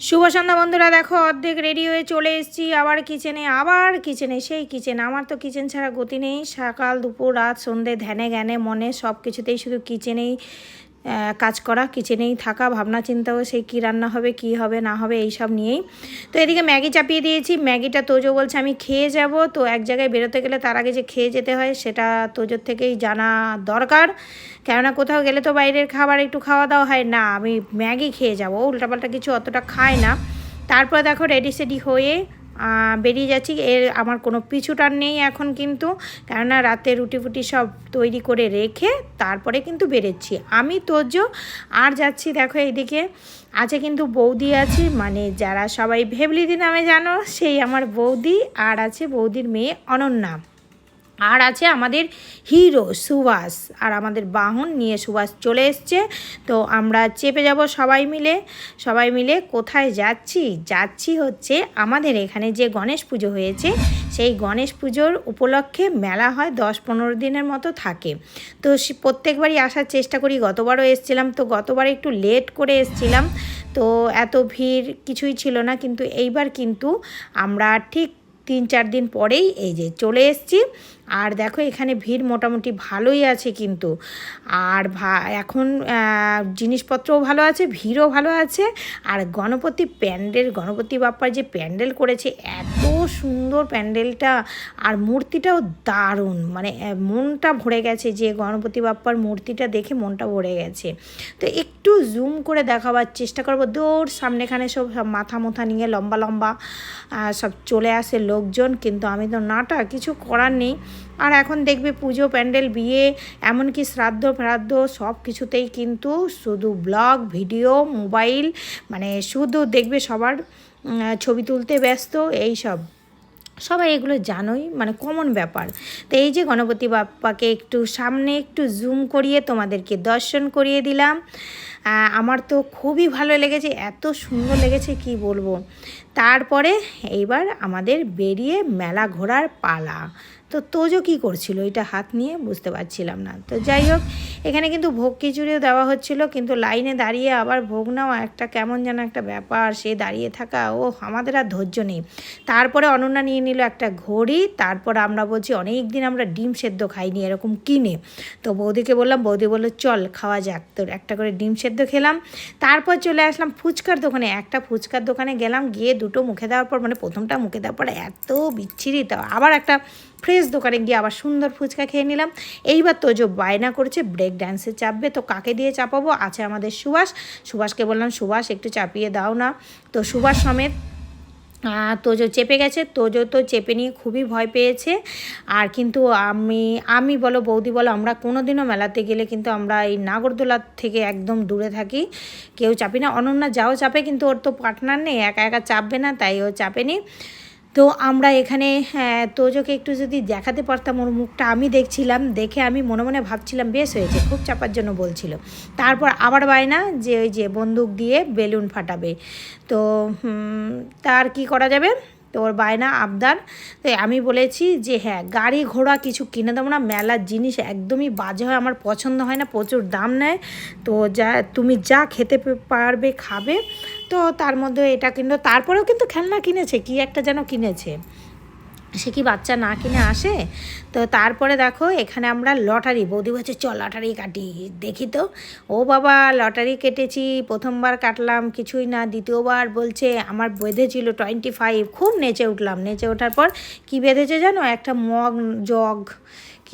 শুভ সন্ধ্যা বন্ধুরা, দেখো অর্ধেক রেডি হয়ে চলে এসেছি। আবার কিচেনে আবার কিচেনে সেই কিচেন আমার তো কিচেন ছাড়া গতি নেই। সকাল, দুপুর, রাত, সন্ধে, ধ্যানে, জ্ঞানে, মনে সব কিছুতেই শুধু কিচেনেই কাজ করা কিচেনেই থাকা, ভাবনা চিন্তাও সেই কী রান্না হবে, কি হবে, না হবে এই সব নিয়েই। তো এদিকে ম্যাগি চাপিয়ে দিয়েছি। ম্যাগিটা তোজো বলছে, আমি খেয়ে যাব। তো এক জায়গায় বেরোতে গেলে তার আগে যে খেয়ে যেতে হয়, সেটা তোজোর থেকেই জানা দরকার। কেননা কোথাও গেলে তো বাইরের খাবার একটু খাওয়া দাওয়া হয়। না, আমি ম্যাগি খেয়ে যাব। উল্টাপাল্টা কিছু অতটা খায় না। তারপর দেখো রেডি সেডি হয়ে বেরিয়ে যাচ্ছি। এর আমার কোনো পিছুটার নেই এখন কিন্তু। কেননা রাতে রুটি ফুটি সব তৈরি করে রেখে তারপরে কিন্তু বেরোচ্ছি। আমি তোর্য, আর যাচ্ছি দেখো এইদিকে। আছে কিন্তু বৌদি আছে মানে যারা সবাই ভেবলিদি নামে জানো, সেই আমার বৌদি, আর আছে বৌদির মেয়ে অনন্যা। আর আছে আমাদের হিরো সুভাষ, আর আমাদের বাহন নিয়ে সুভাষ চলে এসছে। তো আমরা চেপে যাব সবাই মিলে সবাই মিলে কোথায় যাচ্ছি? যাচ্ছি হচ্ছে আমাদের এখানে যে গণেশ পুজো হয়েছে, সেই গণেশ পুজোর উপলক্ষে মেলা হয়, দশ পনেরো দিনের মতো থাকে। তো প্রত্যেকবারই আসার চেষ্টা করি, গতবারও এসছিলাম, তো গতবার একটু লেট করে এসছিলাম। তো এত ভিড় কিছুই ছিল না, কিন্তু এইবার কিন্তু আমরা ঠিক তিন চার দিন পরেই এই যে চলে এসেছি। আর দেখো এখানে ভিড় মোটামুটি ভালোই আছে কিন্তু। আর এখন জিনিসপত্রও ভালো আছে, ভিড়ও ভালো আছে। আর গণপতি প্যান্ডেল, গণপতি বাপ্পার যে প্যান্ডেল করেছে, এত সুন্দর প্যান্ডেলটা। আর মূর্তিটাও দারুণ মানে মনটা ভরে গেছে যে গণপতি বাপ্পার মূর্তিটা দেখে মনটা ভরে গেছে। তো একটু জুম করে দেখাবার চেষ্টা করব। দৌড়, সামনেখানে সব সব মাথা মোথা নিয়ে লম্বা লম্বা সব চলে আসে লোকজন, কিন্তু আমি তো নাটা, কিছু করার নেই। আর এখন দেখবে পুজো, প্যান্ডেল, বিয়ে, এমনকি শ্রাদ্ধ, ফ্রাদ্ধ সব কিছুতেই কিন্তু শুধু ব্লগ, ভিডিও, মোবাইল মানে শুধু দেখবে সবার ছবি তুলতে ব্যস্ত, এই সব। সবাই এগুলো জানোই মানে কমন ব্যাপার। তো এই যে গণপতি বাপ্পাকে একটু সামনে একটু জুম করিয়ে তোমাদেরকে দর্শন করিয়ে দিলাম। আমার তো খুবই ভালো লেগেছে, এত সুন্দর লেগেছে, কি বলব? তারপরে এইবার আমাদের বেরিয়ে মেলা ঘোরার পালা। তো তোজো কী করছিল? এটা হাত নিয়ে বুঝতে পারছিলাম না। তো যাই হোক, এখানে কিন্তু ভোগ খিচুড়িও দেওয়া হচ্ছিল, কিন্তু লাইনে দাঁড়িয়ে আবার ভোগ নেওয়া একটা কেমন যেন একটা ব্যাপার, সে দাঁড়িয়ে থাকা ও আমাদের আর ধৈর্য নেই। তারপরে অনন্যা নিয়ে নিল একটা ঘড়ি, তারপর আমরা বলছি অনেক দিন আমরা ডিম সেদ্ধ খাইনি এরকম কিনে তো বৌদিকে বললাম, বৌদি বলল, চল, খাওয়া যাক। তোর একটা করে ডিম সেদ্ধ খেলাম। তারপর চলে আসলাম ফুচকার দোকানে। একটা ফুচকার দোকানে গেলাম, গিয়ে দুটো মুখে দেওয়ার পর মানে প্রথমটা মুখে দেওয়ার পর এত বিচ্ছিরি তা আবার একটা ফ্রেশ দোকানে গিয়ে আবার সুন্দর ফুচকা খেয়ে নিলাম। এইবার তো যে বায়না করছে ব্রেক ড্যান্সে চাপবে। তো কাকে দিয়ে চাপাবো? আছে আমাদের সুভাষ। সুভাষকে বললাম, সুভাষ, একটু চাপিয়ে দাও না। তো সুভাষ সমেত তোজো চেপে গেছে তোজো তো চেপে নিয়ে খুবই ভয় পেয়েছে। আর কিন্তু আমি আমি বলো, বৌদি বলো, আমরা কোনো দিনও মেলাতে গেলে কিন্তু আমরা এই নাগরদোলা থেকে একদম দূরে থাকি। কেউ চাপি না। অনন্যা যাও, চাপে, কিন্তু ওর তো পার্টনার নেই। একা একা চাপবে না, তাই ও চাপেনি। তো আমরা এখানে হ্যাঁ, তোজোকে একটু যদি দেখাতে পারতাম ওর মুখটা আমি দেখছিলাম দেখে আমি মনে মনে ভাবছিলাম বেশ হয়েছে খুব চাপার জন্য বলছিল। তারপর আবার বায়না যে ওই যে বন্দুক দিয়ে বেলুন ফাটাবে। তো তার কি করা যাবে? তো ওর বায়না আবদার। তো আমি বলেছি যে হ্যাঁ গাড়ি ঘোড়া কিছু কিনে দেবো না, মেলার জিনিস একদমই বাজে হয়, আমার পছন্দ হয় না, প্রচুর দাম নেয়। তো যা, তুমি যা খেতে পারবে খাবে। তো তার মধ্যে এটা কিন্তু তারপরেও কিন্তু খেলনা কিনেছে, কি একটা যেন কিনেছে। সে কি বাচ্চা না কিনে আসে? তো তারপরে দেখো, এখানে আমরা লটারি, বৌদি বলছে, চল লটারি কাটি, দেখি তো। ও বাবা, লটারি কেটেছি, প্রথমবার কাটলাম, কিছুই না, দ্বিতীয়বার বলছে, আমার বেঁধেছিল টোয়েন্টি ফাইভ খুব নেচে উঠলাম। নেচে ওঠার পর কি বেঁধেছে জানো? একটা মগ, জগ।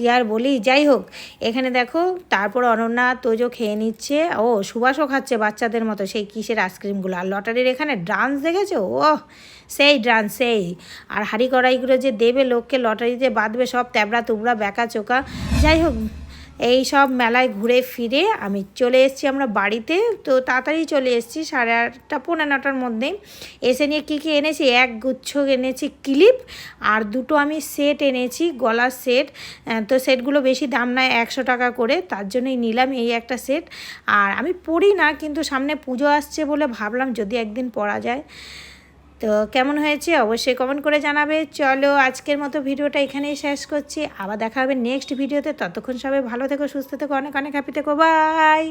কি আর বলি? যাই হোক, এখানে দেখো, তারপর অনন্যা তোজো খেয়ে নিচ্ছে। ও, সুবাসও খাচ্ছে বাচ্চাদের মতো সেই কিসের আইসক্রিমগুলো। আর লটারির এখানে ডান্স দেখেছ? ও সেই ডান্স, সেই। আর হাঁড়ি কড়াইগুলো যে দেবে লোককে, লটারিতে বাঁধবে সব ট্যাবড়া তুবড়া বেঁকা চোকা যাই হোক এই সব মেলায় ঘুরে ফিরে আমি চলে এসেছি আমরা বাড়িতে। তো তাড়াতাড়ি চলে এসেছি সাড়ে আটটা, পৌনে নটার মধ্যে এসে নিয়ে কী কী এনেছি? এক গুচ্ছ এনেছি ক্লিপ আর দুটো আমি সেট এনেছি, গলার সেট। তো সেটগুলো বেশি দাম নয়, একশো টাকা করে। তার জন্যই নিলাম এই একটা সেট। আর আমি পড়ি না, কিন্তু সামনে পুজো আসছে বলে ভাবলাম যদি একদিন পরা যায়। তো কেমন হয়েছে অবশ্যই কমেন্ট করে জানাবে। চলো আজকের মতো ভিডিওটা এখানেই শেষ করছি। আবার দেখা হবে নেক্সট ভিডিওতে। ততক্ষণ সবাই ভালো থেকো, সুস্থ থেকো, অনেক অনেক হ্যাপি থেকো। বাই